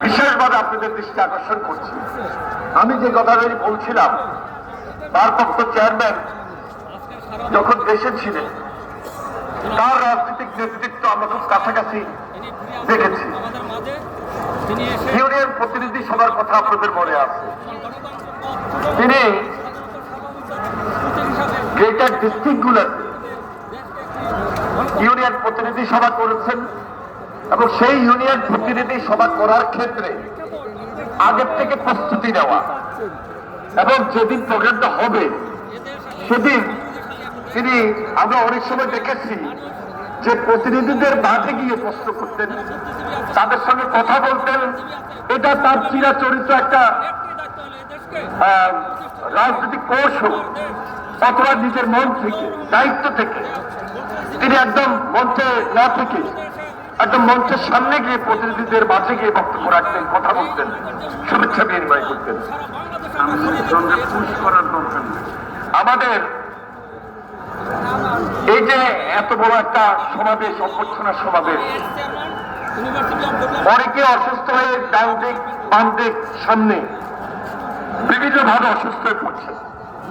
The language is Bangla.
বিশেষভাবে আপনাদের দৃষ্টি আকর্ষণ করছি। আমি যে কথাটা বলছিলাম, ভারপ্রাপ্ত চেয়ারম্যান যখন দেশে ছিলেন, তার রাজনৈতিক নেতৃত্ব আমরা খুব কাছাকাছি দেখেছি। ইউনিয়ন প্রতিনিধি সভার কথা আপনাদের মনে আছে। তিনি গ্রেটার ডিস্ট্রিক্টগুলোতে ইউনিয়ন প্রতিনিধি সভা করেছেন। এবং সেই ইউনিয়ন প্রতিনিধি সভা করার ক্ষেত্রে আগের থেকে প্রস্তুতি নেওয়া। এবং যেদিন প্রোগ্রামটা হবে, সেদিন তিনি আমরা অনেক সময় দেখেছি যে প্রতিনিধিদের মাঝে গিয়ে প্রশ্ন করতেন, তাদের সঙ্গে কথা বলতেন। এটা তার চিরাচরিত একটা রাজনৈতিক কৌশল অথবা নিজের মন থেকে, দায়িত্ব থেকে। তিনি একদম মঞ্চে না থেকে একদম মঞ্চের সামনে গিয়ে প্রতিনিধিদের মাঝে গিয়ে বক্তব্য রাখতেন, কথা বলতেন, শুভেচ্ছা বিনিময় করতেন। আমাদের এই যে এত বড় একটা সমাবেশ, অভ্যর্থনা সমাবেশ, অনেকে অসুস্থ হয়ে ডান দিক বাম দিক সামনে, বিভিন্নভাবে অসুস্থ হয়ে পড়ছে।